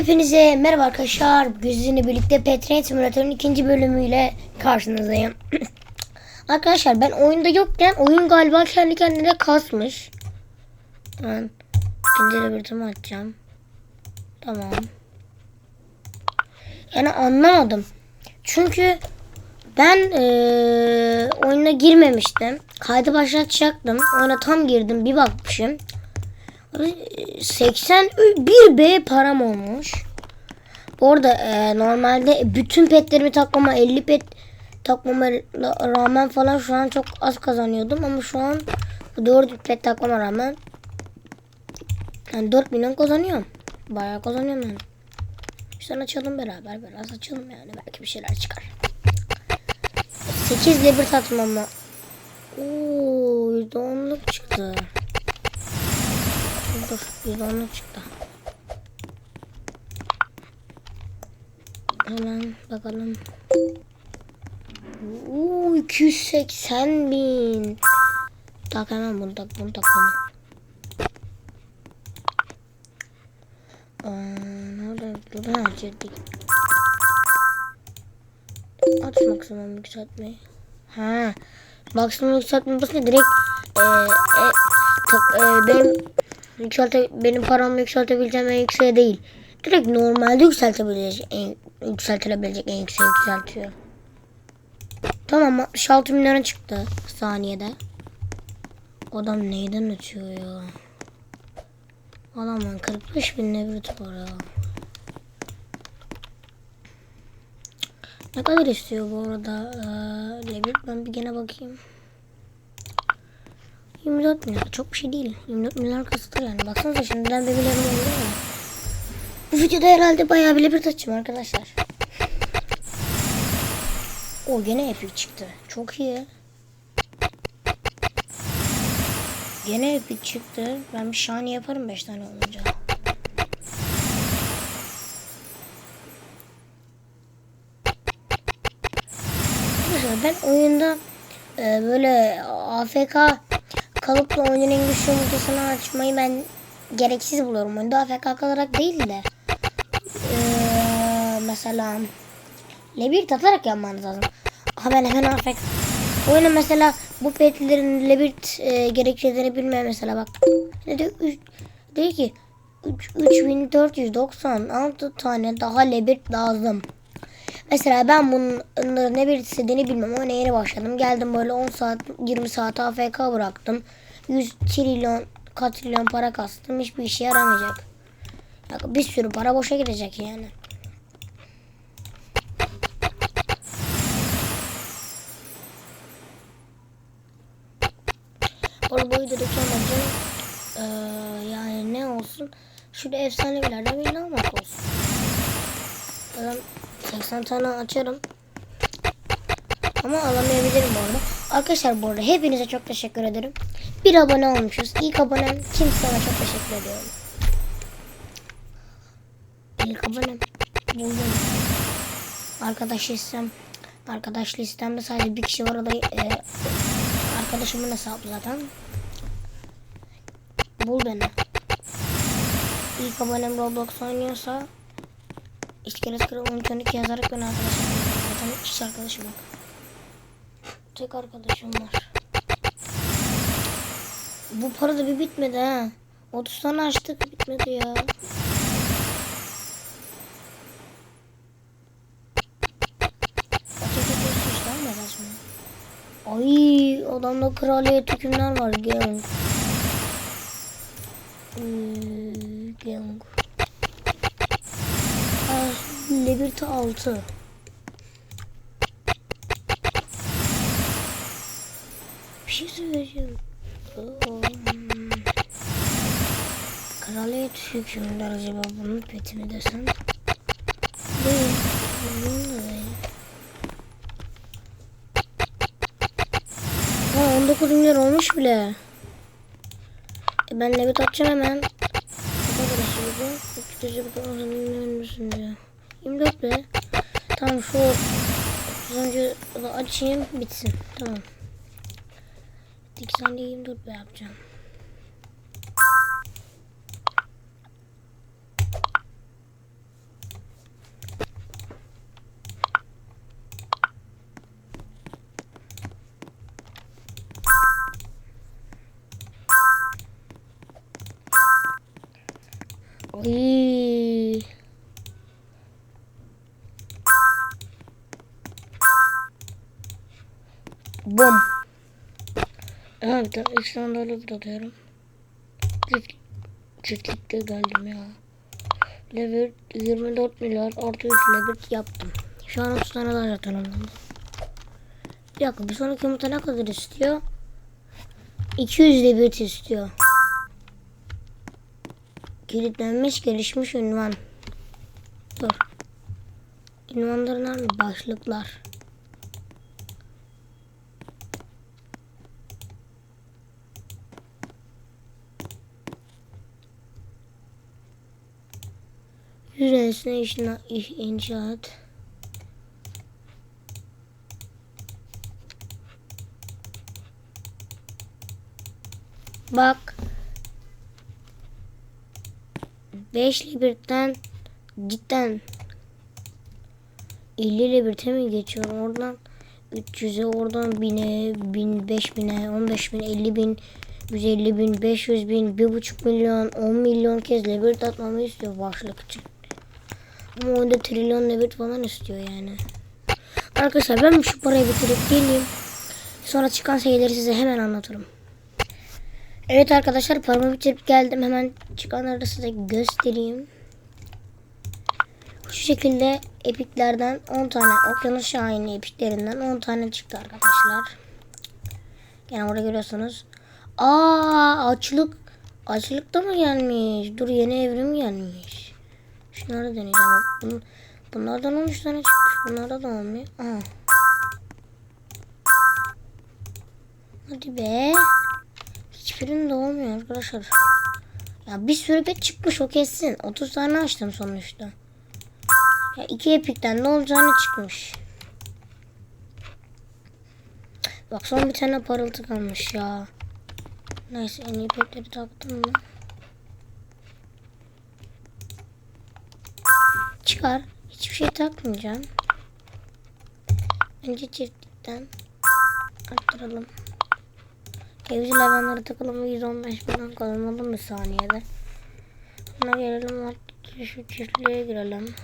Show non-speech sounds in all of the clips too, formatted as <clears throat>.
Hepinize merhaba arkadaşlar. Sizinle birlikte Petrain Simulator'un ikinci bölümüyle karşınızdayım. <clears throat> arkadaşlar ben oyunda yokken oyun galiba kendi kendine kasmış. Ben ikinci rebirtimi açacağım. Tamam. Yani anlamadım. Çünkü ben eee oyuna girmemiştim. Kaydı başlatacaktım. Oyuna tam girdim. Bir bakmışım. 81 B param olmuş. Orada e, normalde bütün petlerimi takmama 50 pet takmama rağmen falan şu an çok az kazanıyordum ama şu an 4 pet takmama rağmen yani 4 milyon kazanıyorum. Bayağı kazanıyorum yani. İşte açalım beraber biraz açalım yani belki bir şeyler çıkar. 8 ile bir tatmama. Oo, %10'luk çıktı. Dur, %10'luk çıktı. Hemen bakalım. Oo, 280 bin. Tak hemen bunu tak bunu tak bunu. Aa? Dur ha çektik. Aç maksimum yükseltmeyi. Ha. Maksimum yükseltme basınca direkt e, e, tak, e, benim yükselte, benim paramı yükseltebileceğim en yükseğe değil. Direkt normalde yükseltebilecek en, yükseltilebilecek en yükseğe yükseltiyor. Tamam 66 milyona çıktı saniyede. Adam neyden ötüyor ya? Adamın 45 bin ne bir var ya. Ne kadar istiyor bu arada? Ee, ben bir gene bakayım. 24 milyar çok bir şey değil. 24 milyar kısıtlı yani. Baksanıza şimdiden milyarım oldu ya. Bu videoda herhalde bayağı bile bir taçım arkadaşlar. O gene epic çıktı. Çok iyi. Gene epic çıktı. Ben bir şahane yaparım 5 tane olunca. Ben oyunda e, böyle AFK kalıp da oyunun en güçlü yumurtasını açmayı ben gereksiz buluyorum. Oyunda AFK kalarak değil de e, mesela Lebirt atarak yapmanız lazım. Aha ben hemen AFK Oyuna mesela bu petlerin Lebirt e, gerekçelerini bilmeyen mesela bak. Ne diyor? Üç, diyor ki 3496 tane daha Lebirt lazım. Mesela ben bunun ne bir istediğini bilmem ama yeni başladım. Geldim böyle 10 saat 20 saat AFK bıraktım. 100 trilyon katrilyon para kastım. Hiçbir işe yaramayacak. Ya bir sürü para boşa gidecek yani. Arada bu videodaki amacım eee, yani ne olsun? Şurada efsanevilerden birini almak olsun. Ben 80 tane açarım. Ama alamayabilirim bu arada. Arkadaşlar bu arada hepinize çok teşekkür ederim. Bir abone olmuşuz. İlk abonem kimse ona çok teşekkür ediyorum. İlk abonem buldum. Arkadaş listem. Arkadaş listemde sadece bir kişi var o e, arkadaşımın hesabı zaten. Bul beni. İlk abonem Roblox oynuyorsa İskelet Kral 13 12 yazarak ben arkadaşım. Zaten hiç arkadaşım yok. Tek arkadaşım var. Bu para da bir bitmedi ha. 30 tane açtık bitmedi ya. Ay adamda kraliyet hükümler var. Gang. Hmm, gang. Ah, Liberty 6. şey söyleyeceğim. Kraliyet hükümler acaba bunun peti mi desem? Değil. Ha 19 milyar olmuş bile. E ben Levit atacağım hemen. 300 bir önümüzün diyor. 24 be. Tamam şu 30. da açayım bitsin. Tamam. 80'deyim dur be yapacağım. Ay. Bom. Bir tane ilk sandalye atıyorum. Çift, çiftlikte geldim ya. Lever 24 milyar artı 3 lever yaptım. Şu an 30 tane daha tamamlandı. Bir dakika bir sonraki yumurta ne kadar istiyor? 200 lever istiyor. Kilitlenmiş gelişmiş ünvan. Dur. Ünvanları nerede? Başlıklar. İş, inşaat. Bak. 5'li birden cidden 50 ile birte mi geçiyorum oradan 300'e oradan 1000'e 1000 5000'e 15 bin 50 bin 150 bin 500 bin 1,5 milyon 10 milyon kez lebir atmamı istiyor başlık için. Ama oyunda trilyon lebir falan istiyor yani. Arkadaşlar ben şu parayı bitirip geleyim. Sonra çıkan şeyleri size hemen anlatırım. Evet arkadaşlar paramı bitirip geldim. Hemen çıkanları da size göstereyim. Şu şekilde epiklerden 10 tane okyanus şahini epiklerinden 10 tane çıktı arkadaşlar. Yani orada görüyorsunuz. Aa açlık açlık mı gelmiş? Dur yeni evrim gelmiş. Şunları deneyeceğim. Bun, bunlardan 13 tane çıkmış. Bunlarda da olmuyor. Aha. Hadi be. Hiçbirinde olmuyor arkadaşlar. Ya bir sürü pet çıkmış o kesin. 30 tane açtım sonuçta. Ya iki epikten 10 tane çıkmış. Bak son bir tane parıltı kalmış ya. Neyse en iyi petleri taktım mı? Çıkar. Hiçbir şey takmayacağım. Önce çiftlikten arttıralım. Evcil hayvanlara takalım 115 milyon kazanalım bir saniyede. Buna gelelim artık şu çiftliğe girelim.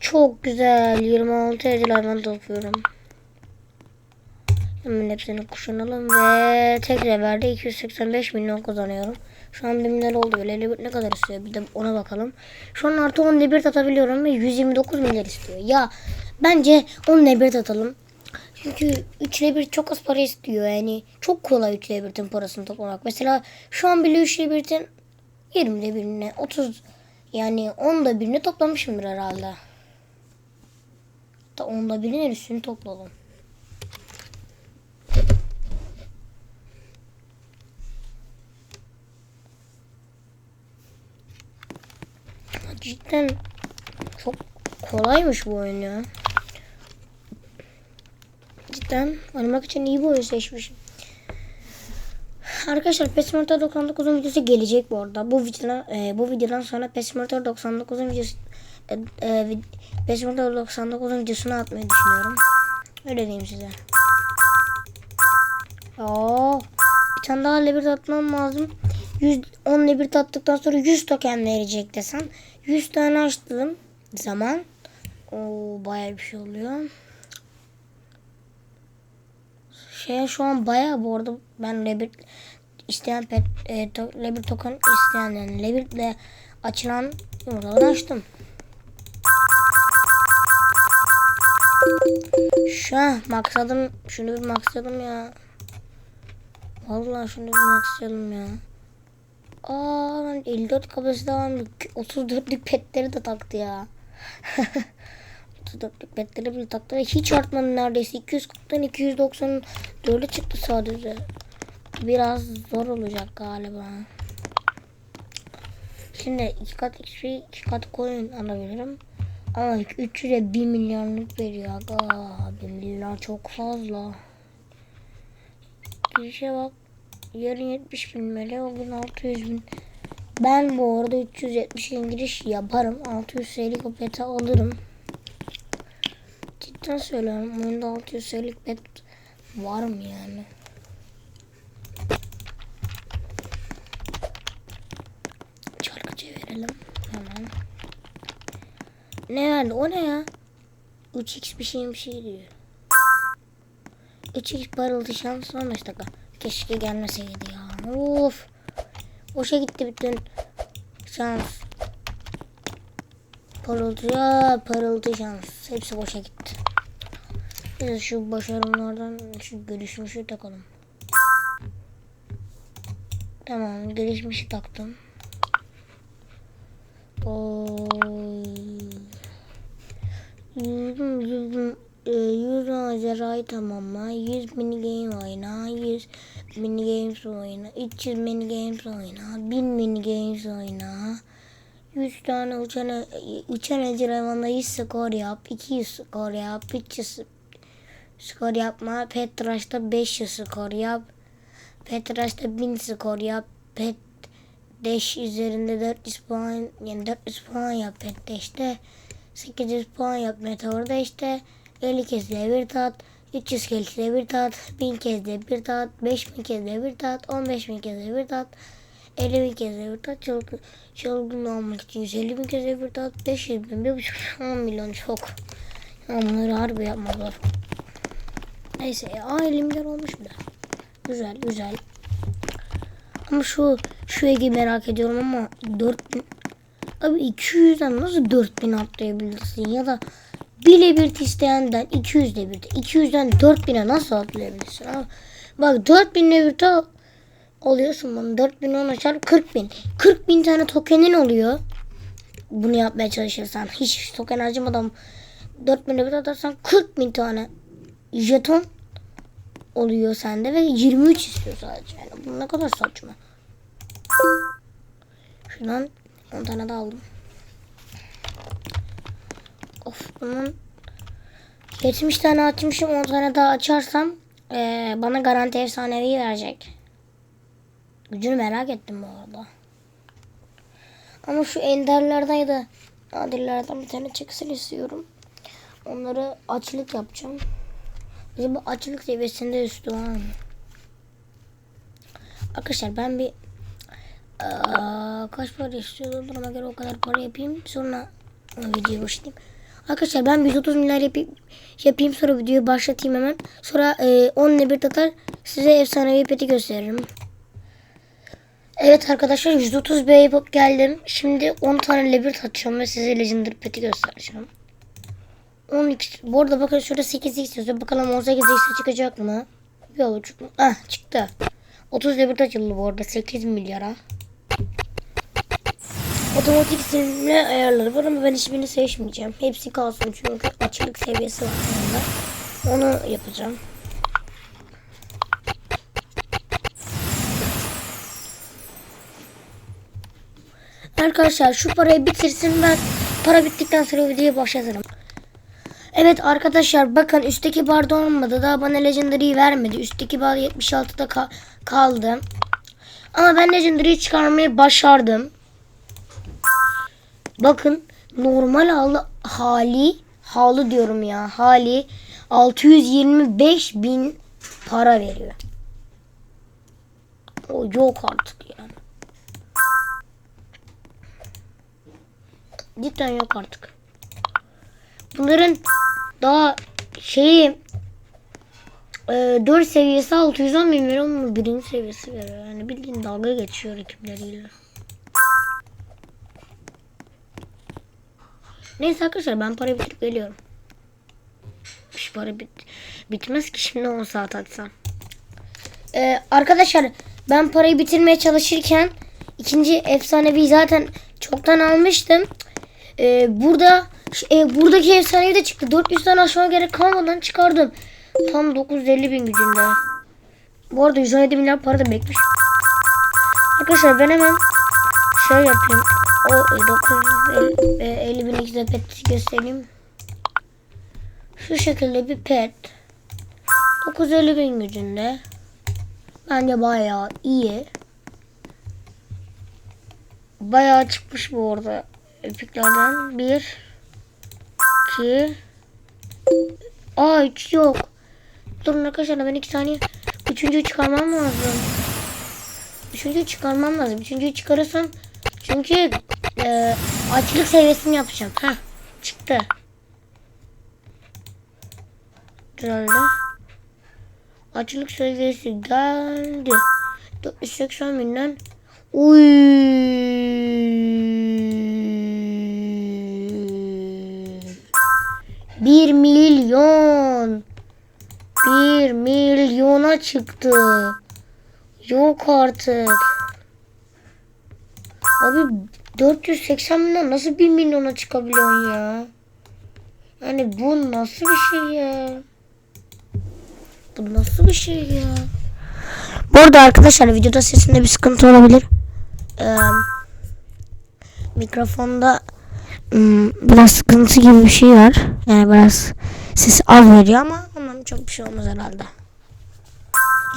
Çok güzel 26 evcil hayvan topluyorum. Hemen hepsini kuşanalım ve tek reverde 285 milyon kazanıyorum. Şu an 1 milyar oldu. Libert ne kadar istiyor? Bir de ona bakalım. Şu an artı 10 Libert atabiliyorum ve 129 milyar istiyor. Ya bence 10 Libert atalım. Çünkü 3 Libert çok az para istiyor yani. Çok kolay 3 Libert'in parasını toplamak. Mesela şu an bile 3 Libert'in 20'de birine 30 yani 10'da birini toplamışımdır herhalde. Da 10'da birinin üstünü topladım. Cidden çok kolaymış bu oyun ya. Cidden oynamak için iyi bir oyun seçmişim. Arkadaşlar PES Motor 99'un videosu gelecek bu arada. Bu videodan, e, bu videodan sonra PES Motor 99'un videosu e, e, vid- PES Motor 99'un videosunu atmayı düşünüyorum. Öyle diyeyim size. Oo, bir tane daha lebir atmam lazım. 100, 10 lebir attıktan sonra 100 token verecek desem. 100 tane açtım zaman. O bayağı bir şey oluyor. Şey şu an bayağı bu arada ben lebir isteyen pet e, to, lebir token isteyen yani lebirle açılan yumurtaları açtım. Şu an maksadım şunu bir maksadım ya. Vallahi şunu bir maksadım ya. Aa ben 54 kapasite var 34'lük petleri de taktı ya. <laughs> 34'lük petleri bile taktı ve hiç artmadı neredeyse. 240'tan 294'e çıktı sadece. Biraz zor olacak galiba. Şimdi iki kat XP, iki kat coin alabilirim. Ama 300'e 1 milyarlık veriyor. Aga 1 milyar çok fazla. Girişe bak. Yarın 70 bin mele o gün 600 bin. Ben bu arada 370 bin giriş yaparım. 600 serik o peti alırım. Cidden söylüyorum. Oyunda 600 serik pet Var mı yani? Çarkı çevirelim. Hemen. Ne verdi? O ne ya? 3x bir şey bir şey diyor. 3x parıltı şans 15 dakika. Keşke gelmeseydi ya. Of. Boşa gitti bütün şans. Parıltıya parıltı şans. Hepsi boşa gitti. Biz şu başarımlardan şu gelişmişi takalım. Tamam gelişmişi taktım. Oy. Yüzdüm yüzdüm ee, 100 macerayı tamamla, 100 mini game oyna, 100 mini games oyna, 300 mini games oyna, 1000 mini games oyna. 100 tane uçan, uçan ecir hayvanda 100 skor yap, 200 skor yap, 300 skor yapma, Petraş'ta 500 skor yap, Petraş'ta 1000 skor yap, Pet Dash üzerinde 400 puan yani 400 puan yap Pet Dash'te 800 puan yap Meteor'da işte 50 kez de bir tat 300 kez de bir tat 1000 kez de bir tat 5000 kez de bir tat 15000 kez de bir tat 50 bin kez de bir tat çılgın, çılgın olmak için 150 bin kez de bir tat 500 bin 1,5 10 milyon çok. Ya bunları harbi yapmadılar. Neyse ya aa, elimler olmuş bile güzel güzel. Ama şu şu egi merak ediyorum ama 4000 Abi 200'den nasıl 4000 atlayabilirsin ya da bile bir isteyenden 200 de bir 200'den 4000'e nasıl atlayabilirsin? Abi? Bak 4000 de bir ta oluyorsun bunu. 4000 ona çarp 40 bin. 40 bin tane tokenin oluyor. Bunu yapmaya çalışırsan. Hiç token harcamadan 4000 de bir atarsan 40 bin tane jeton oluyor sende ve 23 istiyor sadece. Yani bu ne kadar saçma. Şuradan 10 tane daha aldım. Bunun 70 tane açmışım 10 tane daha açarsam eee, bana garanti efsanevi verecek. Gücünü merak ettim bu arada. Ama şu enderlerden da nadirlerden bir tane çıksın istiyorum. Onları açlık yapacağım. Bu açlık seviyesinde üstü var? Arkadaşlar ben bir Aa, kaç para istiyordu? Duruma göre o kadar para yapayım. Sonra videoyu başlayayım. Arkadaşlar ben 130 milyar yapayım, yapayım sonra videoyu başlatayım hemen. Sonra e, 10 nebir atar size efsanevi peti gösteririm. Evet arkadaşlar 130 B yapıp geldim. Şimdi 10 tane lebir atacağım ve size legendary peti göstereceğim. 10x. Bu arada bakın şurada 8x yazıyor. Bakalım 18x çıkacak mı? Yok çıkma. Ah çıktı. 30 lebir açıldı bu arada 8 milyara. Otomatik silme ayarları var ama ben hiçbirini seçmeyeceğim. Hepsi kalsın çünkü açılık seviyesi var onda. Onu yapacağım. Arkadaşlar şu parayı bitirsin ben para bittikten sonra videoyu başlatırım. Evet arkadaşlar bakın üstteki barda olmadı. Daha bana legendary'yi vermedi. Üstteki bar 76'da ka- kaldı. Ama ben legendary'yi çıkarmayı başardım. Bakın normal halı, hali halı diyorum ya hali 625 bin para veriyor. O yok artık yani. Cidden yok artık. Bunların daha şeyi e, 4 seviyesi 610 bin veriyor mu birinci seviyesi veriyor. Yani bildiğin dalga geçiyor ekipleriyle. Neyse arkadaşlar ben parayı bitirip geliyorum. Şu para bit bitmez ki şimdi 10 saat açsam. Ee, arkadaşlar ben parayı bitirmeye çalışırken ikinci efsanevi zaten çoktan almıştım. Ee, burada e, buradaki efsanevi de çıktı. 400 tane aşmaya gerek kalmadan çıkardım. Tam 950 bin gücünde. Bu arada 117 milyar para da bekmiş. Arkadaşlar ben hemen şey yapayım. O e, 950 bin XP pet göstereyim. Şu şekilde bir pet. 950 bin gücünde. Bence bayağı iyi. Bayağı çıkmış bu arada. Epiklerden. 1 2 Aa 3 yok. Durun arkadaşlar ben iki saniye. Üçüncüyü çıkarmam lazım. Üçüncüyü çıkarmam lazım. Üçüncüyü çıkarırsam çünkü e, açlık seviyesini yapacağım. Ha çıktı. Düzeldi. Açlık seviyesi geldi. 480 binden. Uy. Bir milyon. Bir milyona çıktı. Yok artık. Abi 480 binden nasıl bir milyona çıkabiliyorsun ya? Yani bu nasıl bir şey ya? Bu nasıl bir şey ya? Bu arada arkadaşlar videoda sesinde bir sıkıntı olabilir. Ee, mikrofonda ım, biraz sıkıntı gibi bir şey var. Yani biraz sesi az veriyor ama ondan çok bir şey olmaz herhalde.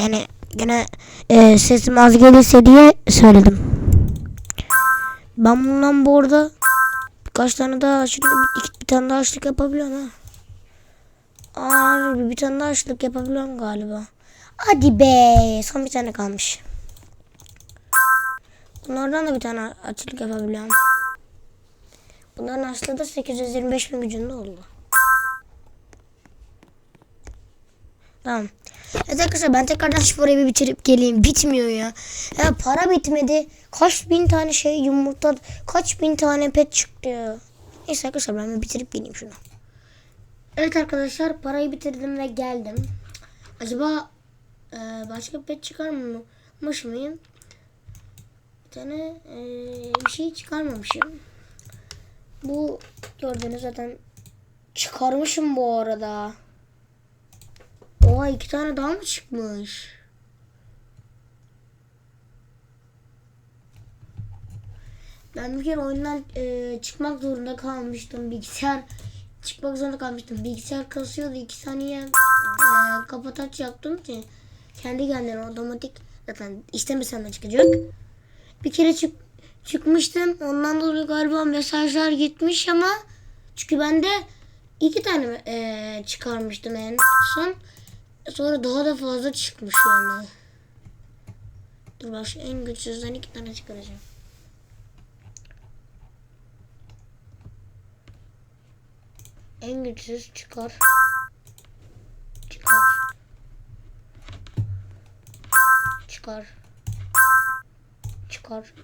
Yani gene e, sesim az gelirse diye söyledim. Ben bundan bu arada birkaç tane daha açlık, bir, bir tane daha açlık yapabiliyorum ha. Aa, bir, bir tane daha açlık yapabiliyorum galiba. Hadi be. Son bir tane kalmış. Bunlardan da bir tane açlık yapabiliyorum. Bunların açlığı da 825 bin gücünde oldu. Tamam. Evet arkadaşlar ben tekrardan parayı bir bitirip geleyim. Bitmiyor ya. Ya para bitmedi. Kaç bin tane şey yumurta, kaç bin tane pet çıktı ya. Neyse arkadaşlar ben bitirip geleyim şunu. Evet arkadaşlar parayı bitirdim ve geldim. Acaba e, başka bir pet çıkarmamış mıyım? Bir tane e, bir şey çıkarmamışım. Bu gördüğünüz zaten çıkarmışım bu arada. Oha iki tane daha mı çıkmış? Ben bir kere oyundan e, çıkmak zorunda kalmıştım. Bilgisayar çıkmak zorunda kalmıştım. Bilgisayar kasıyordu. iki saniye e, kapataç yaptım ki kendi kendine otomatik zaten istemesem de çıkacak. Bir kere çık çıkmıştım. Ondan dolayı galiba mesajlar gitmiş ama çünkü ben de iki tane e, çıkarmıştım en son. Sonra daha da fazla çıkmış yani. Dur bak şu en güçsüzden iki tane çıkaracağım. En güçsüz çıkar. Çıkar. Çıkar. Çıkar.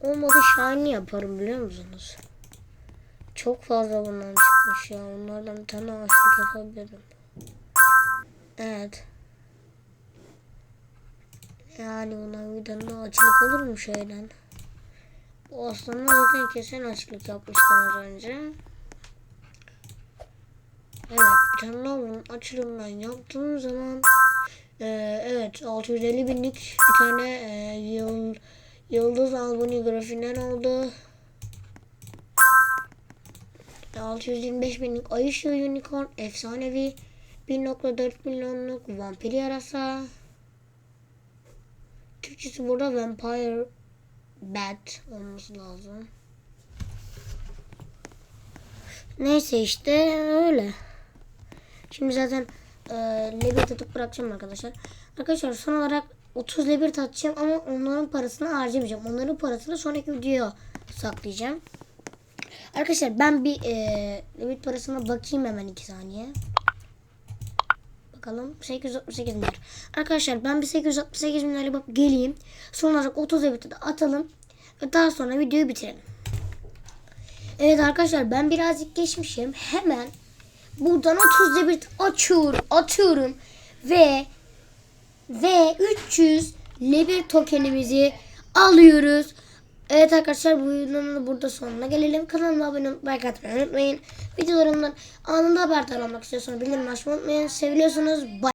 Olmadı shiny yaparım biliyor musunuz? Çok fazla bundan çıkmış ya. Onlardan bir tane ağaçlık yapabilirim. Evet. Yani tane daha açlık olur mu şeyden? Bu aslında zaten kesin açlık yapmıştım az önce. Evet daha bunun açılımından yaptığım zaman e, evet 650 binlik bir tane e, yıl, yıldız albuni grafiğinden oldu. 625 binlik ay ışığı unicorn efsanevi 1.4 milyonluk vampir yarasa Türkçesi burada vampire bat olması lazım. Neyse işte öyle. Şimdi zaten e, lebir atıp bırakacağım arkadaşlar. Arkadaşlar son olarak 30 lebir atacağım ama onların parasını harcamayacağım. Onların parasını sonraki videoya saklayacağım. Arkadaşlar ben bir e, lebir parasına bakayım hemen 2 saniye. Bakalım 868 milyar. Arkadaşlar ben bir 868 milyarı bakıp geleyim. Son olarak 30 lebir'de de atalım. Ve daha sonra videoyu bitirelim. Evet arkadaşlar ben birazcık geçmişim. Hemen buradan 30 lebir açıyorum, atıyorum ve ve 300 lebir tokenimizi alıyoruz. Evet arkadaşlar bu videonun da burada sonuna gelelim. Kanalıma abone olmayı, like atmayı unutmayın. Videolarımdan anında haberdar olmak istiyorsanız bildirim açmayı unutmayın. Seviyorsunuz. Bye.